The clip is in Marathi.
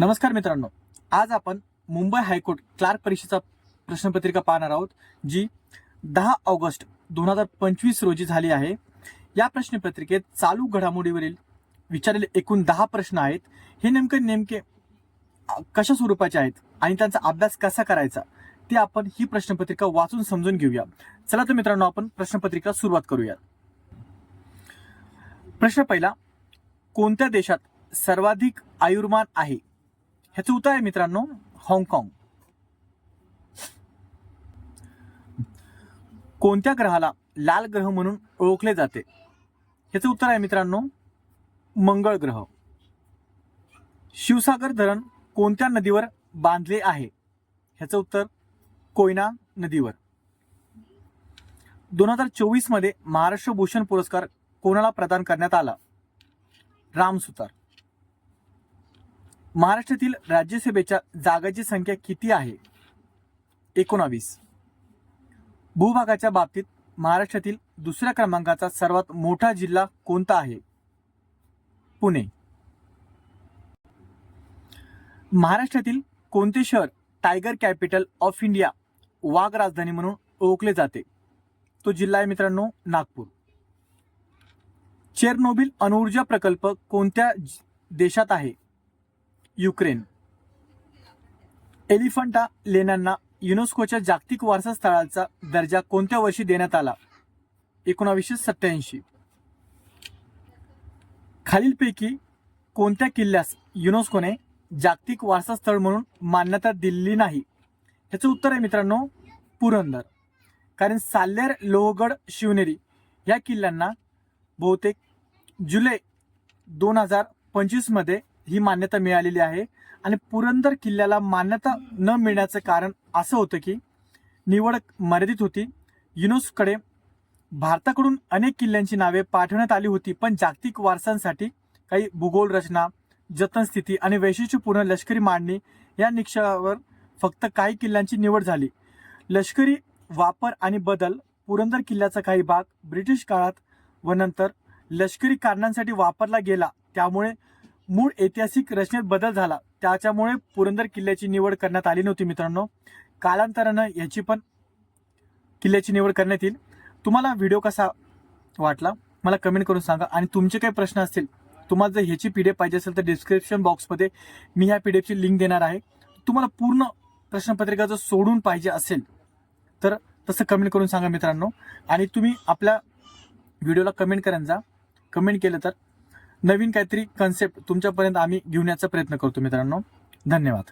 नमस्कार मित्रांनो. आज आपण मुंबई हायकोर्ट क्लार्क परीक्षेचा प्रश्नपत्रिका पाहणार आहोत जी दहा ऑगस्ट दोन हजार पंचवीस रोजी झाली आहे. या प्रश्नपत्रिकेत चालू घडामोडीवरील विचारलेले एकूण दहा प्रश्न आहेत. हे नेमके नेमके कशा स्वरूपाचे आहेत आणि त्यांचा अभ्यास कसा करायचा ते आपण ही प्रश्नपत्रिका वाचून समजून घेऊया. चला तर मित्रांनो आपण प्रश्नपत्रिका सुरुवात करूया. प्रश्न पहिला कोणत्या देशात सर्वाधिक आयुर्मान आहे? ह्याचं उत्तर आहे मित्रांनो हाँगकाँग. कोणत्या ग्रहाला लाल ग्रह म्हणून ओळखले जाते? ह्याचं उत्तर आहे मित्रांनो मंगळ ग्रह. शिवसागर धरण कोणत्या नदीवर बांधले आहे? ह्याचं उत्तर कोयना नदीवर. दोन हजार चोवीसमध्ये महाराष्ट्र भूषण पुरस्कार कोणाला प्रदान करण्यात आला? रामसुतार महाराष्ट्रातील राज्यसभेच्या जागाची संख्या किती आहे? एकोणावीस. भूभागाच्या बाबतीत महाराष्ट्रातील दुसऱ्या क्रमांकाचा सर्वात मोठा जिल्हा कोणता आहे? पुणे. महाराष्ट्रातील कोणते शहर टायगर कॅपिटल ऑफ इंडिया वाघ राजधानी म्हणून ओळखले जाते? तो जिल्हा आहे मित्रांनो नागपूर. चेरनोबिल अणुऊर्जा प्रकल्प कोणत्या देशात आहे? युक्रेन. एलिफंटा लेण्यांना युनेस्कोच्या जागतिक वारसा स्थळाचा दर्जा कोणत्या वर्षी देण्यात आला? एकोणावीसशे सत्याऐंशी खालीलपैकी कोणत्या किल्ल्यास युनेस्कोने जागतिक वारसा स्थळ म्हणून मान्यता दिलेली नाही? ह्याचं उत्तर आहे मित्रांनो पुरंदर. कारण साल्लेर लोहगड शिवनेरी या किल्ल्यांना बहुतेक जुलै दोन हजार पंचवीसमध्ये ही मान्यता मिळालेली आहे. आणि पुरंदर किल्ल्याला मान्यता न मिळण्याचं कारण असं होतं की निवड मर्यादित होती. युनेस्कोकडे भारताकडून अनेक किल्ल्यांची नावे पाठवण्यात आली होती पण जागतिक वारसांसाठी काही भूगोल रचना जतन स्थिती आणि वैशिष्ट्यपूर्ण लष्करी मांडणी या निकषावर फक्त काही किल्ल्यांची निवड झाली. लष्करी वापर आणि बदल पुरंदर किल्ल्याचा काही भाग ब्रिटिश काळात व नंतर लष्करी कारणांसाठी वापरला गेला. त्यामुळे मूळ ऐतिहासिक रचनेत बदल झाला. त्याच्यामुळे पुरंदर किल्ल्याची निवड करण्यात आली नव्हती मित्रांनो. कालांतरानं याची पण किल्ल्याची निवड करण्यात येईल. तुम्हाला व्हिडिओ कसा वाटला? मला कमेंट करून सांगा. आणि तुमचे काही प्रश्न असतील तुम्हाला जर ह्याची पी डी एफ पाहिजे असेल तर डिस्क्रिप्शन बॉक्समध्ये मी ह्या पी डी एफची लिंक देणार आहे. तुम्हाला पूर्ण प्रश्नपत्रिका जर सोडून पाहिजे असेल तर तसं कमेंट करून सांगा मित्रांनो. आणि तुम्ही आपल्या व्हिडिओला कमेंट करत जा. कमेंट केलं तर नवीन काहीतरी कन्सेप्ट तुमच्यापर्यंत आम्ही घेऊन याचा प्रयत्न करतो मित्रांनो. धन्यवाद.